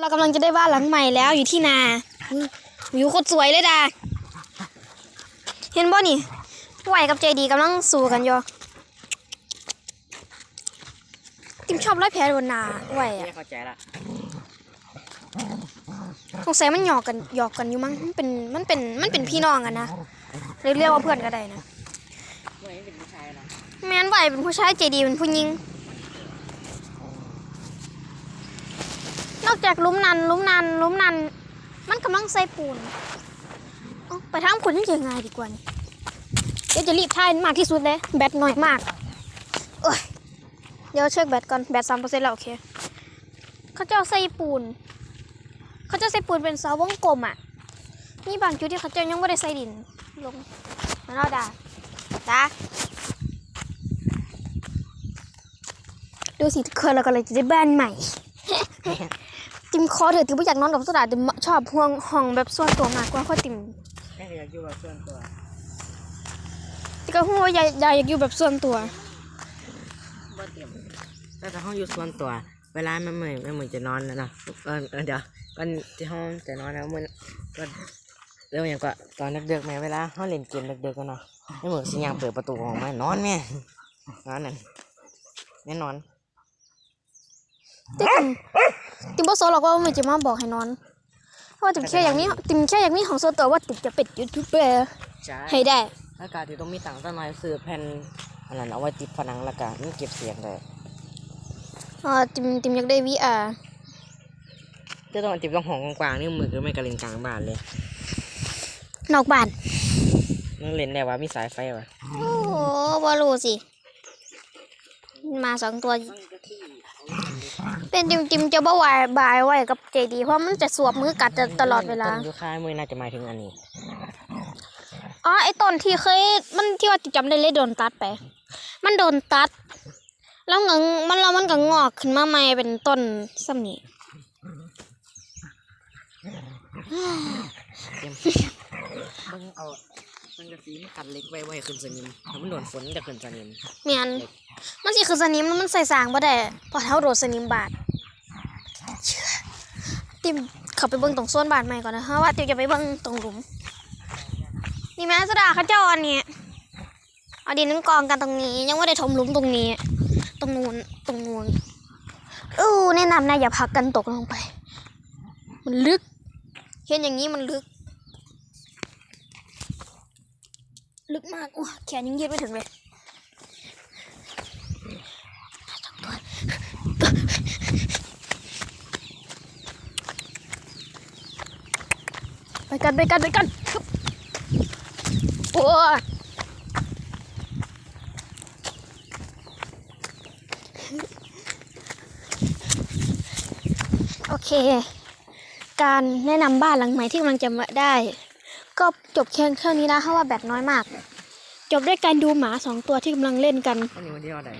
เรากำลังจะได้บ้านหลังใหม่แล้วอยู่ที่นาอุ๊ยวิวโคตรสวยเลยดาเห็นบ่นี่ไหวกับเจดีกำลังสู้กันอยู่ติมชอบไล่แพ้บนนาไหวอะไม่เข้าใจละสงสัยมันหยอกกันหยอกกันอยู่มั้งมันเป็นมันเป็นมันเป็นพี่น้องกันนะเรียกเรียกว่าเพื่อนก็ได้นะไม่เป็นผู้ชายนะแมนไหวเป็นผู้ชายเจดีเป็นผู้หญิง นอกจากลุ้มนันลุ้มนันลุ้มนัน มันกำลังใส่ปูนไปทางคุณยังไงดีกว่านี่เดี๋ยวจะรีบท่ายมากที่สุดเลยแบตหน้อยมากเอ้ยเดี๋ยวเช็คแบตก่อนแบตสามเปอร์เซ็นต์แล้วโอเคเขาเจ้าใส่ปูนเขาเจะใส่ปูนเป็นเสาวงกลมอะมีบางจุดที่เขาจ้ายังไม่ได้ใส่ดินลงมาเอาด่าดาดูสิทุกคนเรากำลังจะได้บ้านใหม่ ติมคอเถอะติมไม่อยากนอนกับสดาติมชอบห่วงห้องแบบส่วนตัวมากกว่าเพราะติมแค่อยากอยู่กับส่วนตัวติก็ห่วงว่ายายากอยากอยู่แบบส่วนตัวบ่เต็มแต่ถ้าห้องอยู่ส่วนตัว เวลาแม่เหมยแม่เหมยจะนอนแล้วนะเออเดี๋ยวก่อนที่ห้องจะนอนแล้วมันก็เรื่องอย่างก็ตอนเดึกๆแม่เวลาห้องเล่นเกมเดึกๆกันเนาะแม่เหมยสิยังเปิดประตูออกมานอนแม่นอนนั่นแน่นอน ติมติมบ่สนหรอกว่ามันจะมาบอกให้นอนเพราะว่าติมแค่อยากมีติมแค่อยากมีของส่วนตัวว่าติมจะเป็นยูทูบเบอร์ใช่ให้ได้อากาศที่ต้องมีตังค์สักหน่อยซื้อแผ่นอันนั้นเอาไว้ติดผนังแล้วก็มันเก็บเสียงเลยอ่าติมติมอยากได้ VR จะต้องติดต้องห้องกว้างๆนี่มือก็ไม่กระเล่นกลางบ้านเลย นอกบ้านมันเล่นได้ว่ามีสายไฟวะโอ้โหบ่รู้สิ มาสองตัว เป็นติมติมจะบ่ไหวบายไหวกับเจดี เพราะมันจะสวบมือกัดตลอดเวลาต้นยูคามือน่าจะหมายถึงอันนี้อ๋อไอต้นที่เคยมันที่ว่าติดจำได้เลยโดนตัดไป มันโดนตัด แล้วเงงมันแล้วมันก็งอกขึ้นมาใหม่เป็นต้นซ้ำนี้เตรียมเบิ่งเอา มันจะสีมันกัดเล็กไว้ไว้ขึ้นสนิมถ้ามันโดนฝนจะขึ้นสนิมเมียนมันสิคือสนิมแล้วมันใส่สางบ่ได้เพอเท้าโดดสนิมบาดเชื่อติมเขับไปเบิ่งตรงโซนบาดใหม่ก่อนนะฮะว่าติมจะไปเบิ่งตรงหลุม นี่แม่สดาเขาเจ้าอันนี้เอาดินน้ำกองกันตรงนี้ ยังไม่ได้ถมหลุมตรงนี้ ตรงนู้นตรงนู้นอู้แนะนำนะอย่าพักกันตกลงไป มันลึก เห็นอย่างนี้มันลึก ลึกมากโอ้แขนยังยืดไม่ถึงเลยไปกันไปกันไปกันโอ้โอเค การแนะนำบ้านหลังใหม่ที่กำลังจะมาได้ ก็จบแค่แค่นี้นะเพราะว่าแบตน้อยมาก จบด้วยการดูหมาสองตัวที่กำลังเล่นกัน อันนี้วันที่เท่าไหร่